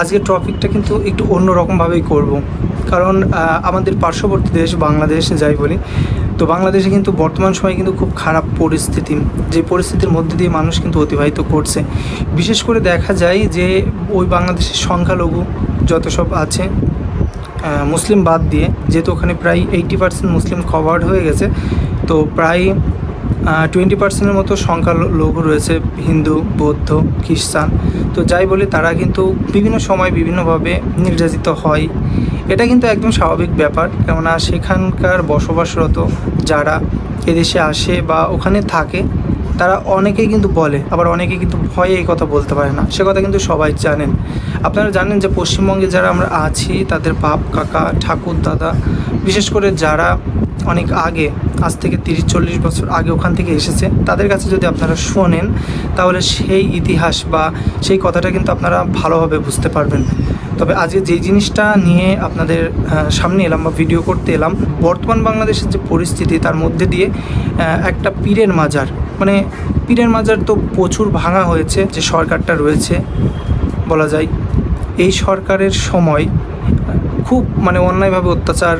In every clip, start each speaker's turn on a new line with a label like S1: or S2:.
S1: আজকের টপিকটা কিন্তু একটু অন্যরকমভাবেই করব। কারণ আমাদের পার্শ্ববর্তী দেশ বাংলাদেশ যাই বলি, তো বাংলাদেশে কিন্তু বর্তমান সময়ে কিন্তু খুব খারাপ পরিস্থিতি, যে পরিস্থিতির মধ্যে দিয়ে মানুষ কিন্তু অতিবাহিত করছে। বিশেষ করে দেখা যায় যে ওই বাংলাদেশের সংখ্যালঘু যত সব আছে মুসলিম বাদ দিয়ে, যেহেতু ওখানে প্রায় এইটি পার্সেন্ট মুসলিম কভার্ড হয়ে গেছে, তো প্রায় টোয়েন্টি পার্সেন্টের মতো সংখ্যালঘু রয়েছে, হিন্দু, বৌদ্ধ, খ্রিস্টান। তো যাই বলে, তারা কিন্তু বিভিন্ন সময় বিভিন্নভাবে নির্যাতিত হয়। এটা কিন্তু একদম স্বাভাবিক ব্যাপার, কেননা সেখানকার বসবাসরত যারা এদেশে আসে বা ওখানে থাকে, তারা অনেকেই কিন্তু বলে, আবার অনেকে কিন্তু ভয়ে এই কথা বলতে পারে না। সে কথা কিন্তু সবাই জানেন। আপনারা জানেন যে পশ্চিমবঙ্গে যারা আমরা আছি, তাদের বাপ, কাকা, ঠাকুর, দাদা, বিশেষ করে যারা অনেক আগে আজ থেকে তিরিশ, চল্লিশ বছর আগে ওখান থেকে এসেছে। তাদের কাছে যদি আপনারা শোনেন, তাহলে সেই ইতিহাস বা সেই কথাটা কিন্তু আপনারা ভালোভাবে বুঝতে পারবেন। তবে আজকে যে জিনিসটা নিয়ে আপনাদের সামনে এলাম বা ভিডিও করতে এলাম, বর্তমান বাংলাদেশের যে পরিস্থিতি, তার মধ্যে দিয়ে একটা পীরের মাজার। মানে পীরের মাজার তো প্রচুর ভাঙা হয়েছে, যে সরকারটা রয়েছে, বলা যায়। এই সরকারের সময় খুব মানে অন্যায়ভাবে অত্যাচার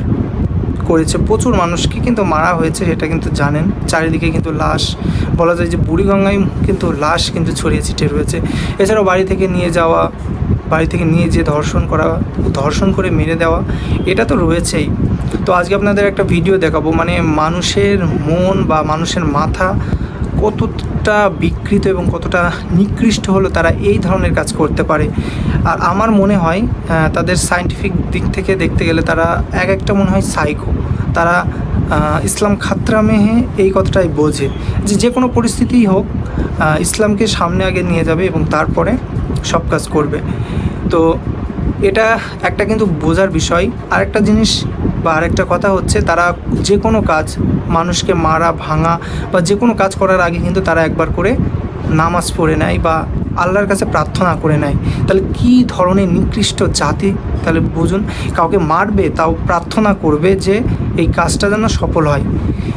S1: করেছে, প্রচুর মানুষকে কিন্তু মারা হয়েছে, এটা কিন্তু জানেন। চারিদিকে কিন্তু লাশ, বলা যায় যে বুড়িগঙ্গায় কিন্তু লাশ কিন্তু ছড়িয়ে ছিটিয়ে রয়েছে। এছাড়াও বাড়ি থেকে নিয়ে যাওয়া, বাড়ি থেকে নিয়ে যে ধর্ষণ করা, ধর্ষণ করে মেরে দেওয়া, এটা তো রয়েছেই। তো আজকে আপনাদের একটা ভিডিও দেখাবো মানে মানুষের মন বা মানুষের মাথা কতটা বিকৃত এবং কতটা নিকৃষ্ট হলো তারা এই ধরনের কাজ করতে পারে। আর আমার মনে হয় তাদের সায়েন্টিফিক দিক থেকে দেখতে গেলে তারা এক একটা মনে হয় সাইকো তারা ইসলাম খাতরামেহে এই কথাটাই বোঝে যে যে কোনো পরিস্থিতিই হোক ইসলামকে সামনে আগে নিয়ে যাবে এবং তারপরে সব কাজ করবে। তো এটা একটা কিন্তু বোঝার বিষয়। আরেকটা জিনিস বা আরেকটা কথা হচ্ছে তারা যে কোনো কাজ মানুষকে মারা, ভাঙা বা যে কোনো কাজ করার আগে কিন্তু তারা একবার করে নামাজ পড়ে নেয় বা আল্লাহর কাছে প্রার্থনা করে নেয়। তাহলে কী ধরনের নিকৃষ্ট জাতি? তাহলে বুঝুন, কাউকে মারবে তাও প্রার্থনা করবে যে এই কাজটা যেন সফল হয়।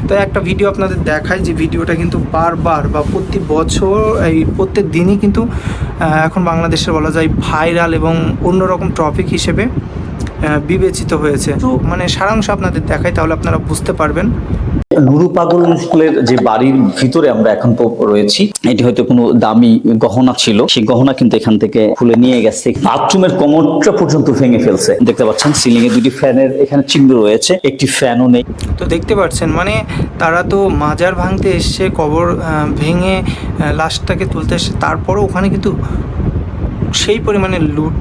S1: তো একটা ভিডিও আপনাদের দেখায় যে ভিডিওটা কিন্তু বারবার বা প্রতি বছর এই প্রত্যেক দিনই কিন্তু এখন বাংলাদেশে বলা যায় ভাইরাল এবং অন্যরকম টপিক হিসেবে বিবেচিত হয়েছে। তো মানে সারাংশ আপনাদের দেখাই তাহলে আপনারা বুঝতে পারবেন।
S2: নুরু স্কুলের যে বাড়ির ভিতরে আমরা এখন রয়েছি এটি হয়তো কোনো দামি গহনা ছিল। সেই গহনা কিন্তু এখান থেকে খুলে নিয়ে গেছে। বাথরুমের কমরটা পর্যন্ত ভেঙে ফেলছে। দেখতে পাচ্ছেন সিলিং এ দুটি ফ্যানের এখানে চিহ্ন রয়েছে একটি ফ্যানও নেই।
S1: তো দেখতে পাচ্ছেন মানে তারা তো মাজার ভাঙতে এসছে কবর ভেঙে লাশটাকে তুলতে এসছে তারপরও ওখানে কিন্তু সেই পরিমাণে লুট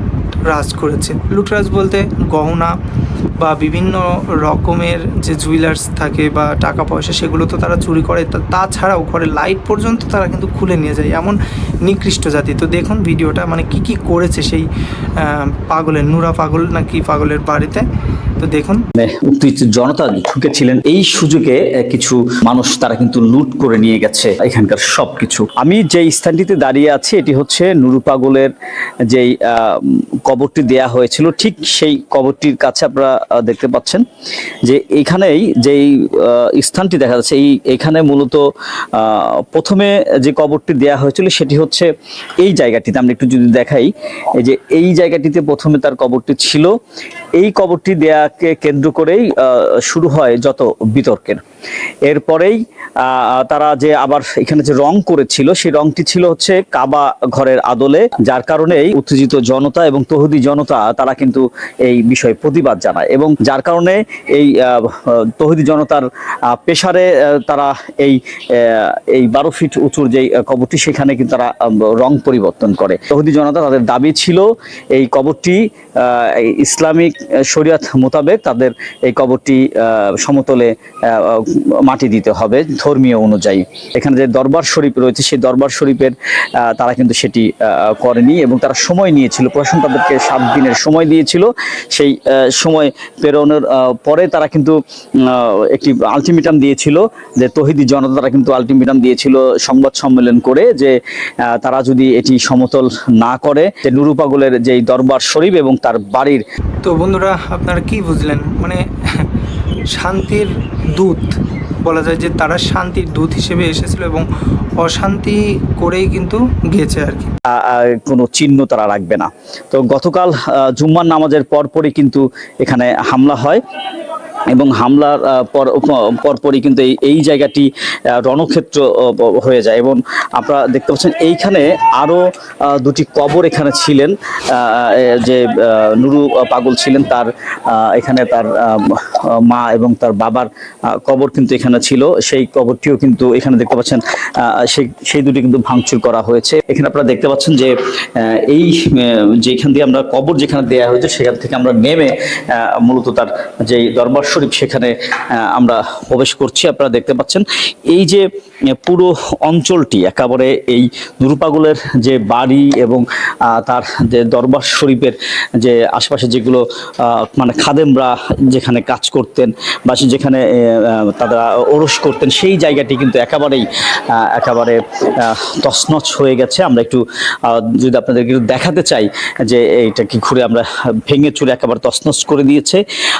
S1: রাজ করেছে। লুটরাজ বলতে গহনা বা বিভিন্ন রকমের যে জুয়েলার্স থাকে বা টাকা পয়সা সেগুলো তো তারা চুরি করে। তাছাড়াও ঘরে লাইট পর্যন্ত তারা কিন্তু খুলে নিয়ে যায়, এমন নিকৃষ্ট জাতি। তো দেখুন ভিডিওটা মানে কি কি করেছে সেই পাগলের, নুরা পাগল না কি পাগলের বাড়িতে? তো দেখুন।
S2: মানে উত্তেজিত জনতা ঢুকেছিলেন এই সুযোগে কিছু মানুষ তারা কিন্তু লুট করে নিয়ে গেছে এখানকার সবকিছু। আমি যে স্থানটিতে দাঁড়িয়ে আছি, এটি হচ্ছে নুরু পাগলের যেই কবরটি দেয়া হয়েছিল, ঠিক সেই কবরটির কাছে আপনারা দেখতে পাচ্ছেন যে এইখানেই যেই স্থানটি দেখা যাচ্ছে, এই এখানে মূলত প্রথমে যে কবরটি দেয়া হয়েছিল, সেটি হচ্ছে এই জায়গাটিতে। আমরা একটু যদি দেখাই যে এই জায়গাটিতে প্রথমে তার কবরটি ছিল এই কবরটি দেয়াকে কেন্দ্র করেই শুরু হয় যত বিতর্কের। এরপরেই তারা যে আবার এখানে যে রং করেছিল, সেই রংটি ছিল হচ্ছে কাবা ঘরের আদলে, যার কারণেই উত্তেজিত জনতা এবং তহুদি জনতা, তারা কিন্তু এই বিষয়ে প্রতিবাদ জানায়। এবং যার কারণে এই তহুদি জনতার পেশারে তারা এই এই বারো ফিট উঁচুর যে কবরটি, সেখানে কিন্তু তারা রং পরিবর্তন করে। তহুদি জনতা তাদের দাবি ছিল, এই কবরটি ইসলামিক শরিয়াত মোতাবেক তাদের এই কবরটি সমতলে মাটি দিতে হবে। ধর্মীয় অনুযায়ী। এখানে যে দরবার শরীফ রয়েছে সেই দরবার শরীফের তারা কিন্তু সেটি করেনি এবং তারা সময় নিয়েছিল। প্রশাসন তাদেরকে সাত দিনের সময় দিয়েছিল। সেই সময় পেরোনোর আহ, পরে তারা কিন্তু একটি আলটিমেটাম দিয়েছিল যে তহিদি জনতা তারা কিন্তু আলটিমেটাম দিয়েছিল সংবাদ সম্মেলন করে যে তারা যদি এটি সমতল না করে যে নুরু পাগলের যেই দরবার শরীফ এবং তার বাড়ির
S1: তো বন্ধুরা আপনারা কি বুঝলেন? মানে শান্তির দূত বলা যায় যে তারা শান্তির দূত হিসেবে এসেছিল এবং অশান্তি করেই কিন্তু গেছে আর কি।
S2: কোনো চিহ্ন তারা রাখবে না। তো গতকাল জুম্মার নামাজের পরপরই কিন্তু এখানে হামলা হয়। এবং হামলার পর পরপরই কিন্তু এই এই জায়গাটি রণক্ষেত্র হয়ে যায় এবং আপনারা দেখতে পাচ্ছেন এইখানে আরও দুটি কবর এখানে ছিলেন যে নুরু পাগল ছিলেন তার এখানে তার মা এবং তার বাবার কবর কিন্তু এখানে ছিল। সেই কবরটিও কিন্তু এখানে দেখতে পাচ্ছেন সেই সেই দুটি কিন্তু ভাঙচুর করা হয়েছে। এখানে আপনারা দেখতে পাচ্ছেন যে এই যেখান দিয়ে আমরা কবর যেখানে দেয়া হয়েছে, সেখান থেকে আমরা নেমে মূলত তার যে দরবার শরীফ, সেখানে আমরা প্রবেশ করছি। আপনারা দেখতে পাচ্ছেন, এই যে পুরো অঞ্চলটি, একেবারে এই নুরুপাগলের যে বাড়ি এবং তার যে দরবার শরীফের যে আশেপাশে যেগুলো মানে খাদেমরা যেখানে কাজ করতেন বা যেখানে তারা ওরস করতেন, সেই জায়গাটি কিন্তু একেবারেই একেবারে তছনছ হয়ে গেছে। আমরা একটু যদি আপনাদেরকে একটু দেখাতে চাই যে, এইটা কি ঘুরে আমরা ভেঙে চুরে একেবারে তছনছ করে দিয়েছে।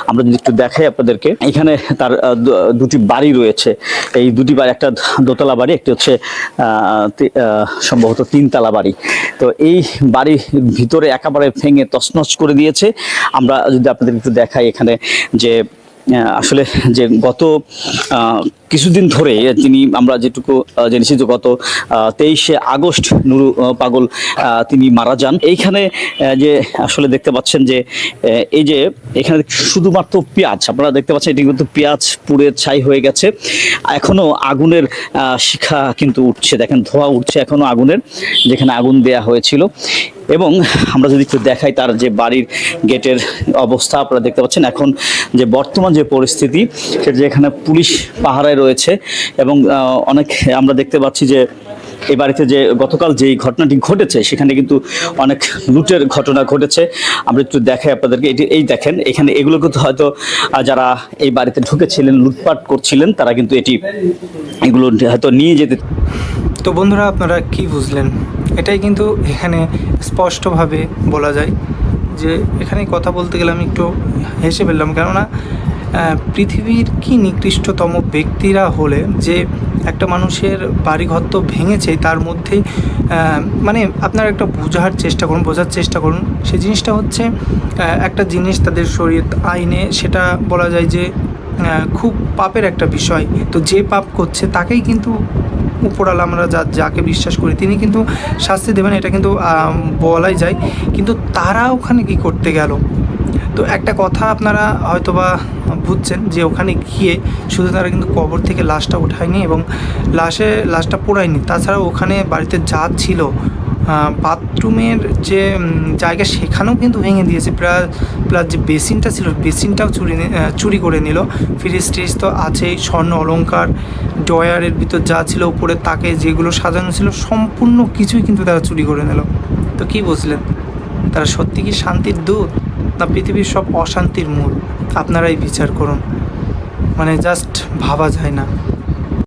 S2: আমরা যদি একটু দেখাই আপনাদেরকে। এখানে তার দুটি বাড়ি রয়েছে। এই দুটি বাড়ি, একটা দোতলা বাড়ি, একটি হচ্ছে সম্ভবত তিনতলা বাড়ি। তো এই বাড়ির ভিতরে একেবারে ভেঙে তছনছ করে দিয়েছে। আমরা যদি আপনাদের একটু দেখাই এখানে যে আসলে যে গত কিছুদিন ধরে তিনি আমরা যেটুকু জেনেছি যে গত তেইশে আগস্ট নুরু পাগল তিনি মারা যান। এইখানে যে আসলে দেখতে পাচ্ছেন যে এই যে এখানে শুধুমাত্র পেঁয়াজ, আপনারা দেখতে পাচ্ছেন এটি কিন্তু পেঁয়াজ পুড়ে ছাই হয়ে গেছে। এখনও আগুনের শিখা কিন্তু উঠছে, দেখেন ধোঁয়া উঠছে এখনও আগুনের, যেখানে আগুন দেয়া হয়েছিল। এবং আমরা যদি একটু দেখাই তার যে বাড়ির গেটের অবস্থা, আপনারা দেখতে পাচ্ছেন এখন যে বর্তমান যে পরিস্থিতি, সেটা যে এখানে পুলিশ পাহারায় রয়েছে এবং অনেক আমরা দেখতে পাচ্ছি যে এই বাড়িতে যে গতকাল যেই ঘটনাটি ঘটেছে, সেখানে কিন্তু অনেক লুটের ঘটনা ঘটেছে। আমরা একটু দেখাই আপনাদেরকে, এটি, এই দেখেন, এখানে এগুলো কিন্তু হয়তো যারা এই বাড়িতে ঢুকেছিলেন, লুটপাট করছিলেন, তারা কিন্তু এটি, এগুলো হয়তো নিয়ে যেতে
S1: তো বন্ধুরা, আপনারা কি বুঝলেন? এটাই কিন্তু এখানে স্পষ্টভাবে বলা যায় যে এখানে কথা বলতে গেলে আমি একটু হেসে ফেললাম। কেননা পৃথিবীর কি নিকৃষ্টতম ব্যক্তিরা হলে যে একটা মানুষের বাড়িঘর তো ভেঙেছে, তার মধ্যে মানে আপনারা একটা বোঝার চেষ্টা করুন, বোঝার চেষ্টা করুন। সে জিনিসটা হচ্ছে একটা জিনিস তাদের শরীর আইনে সেটা বলা যায় যে খুব পাপের একটা বিষয়। তো যে পাপ করছে তাকেই কিন্তু উপরালা আমরা যা, যাকে বিশ্বাস করি, তিনি কিন্তু শাস্তি দেবেন, এটা কিন্তু বলাই যায়। কিন্তু তারা ওখানে কি করতে গেল? তো একটা কথা আপনারা হয়তোবা বুঝছেন যে ওখানে গিয়ে শুধু তারা কিন্তু কবর থেকে লাশটা ওঠায়নি এবং লাশে, লাশটা পোড়ায়নি। তাছাড়া ওখানে বাড়িতে যা ছিল বাথরুমের যে জায়গা সেখানেও কিন্তু ভেঙে দিয়েছে। প্লাস প্লাস যে বেসিনটা ছিল, বেসিনটাও চুরি চুরি করে নিল। ফ্রিজ ট্রিজ তো আছেই, স্বর্ণ অলংকার ডয়ারের ভিতর যা ছিল উপরে তাকে যেগুলো সাজানো ছিল সম্পূর্ণ কিছুই কিন্তু তারা চুরি করে নিল। তো কি বুঝলেন? তারা সত্যি কি শান্তির দূত? না পৃথিবীর সব অশান্তির মূল? আপনারাই বিচার করুন। মানে জাস্ট ভাবা যায় না।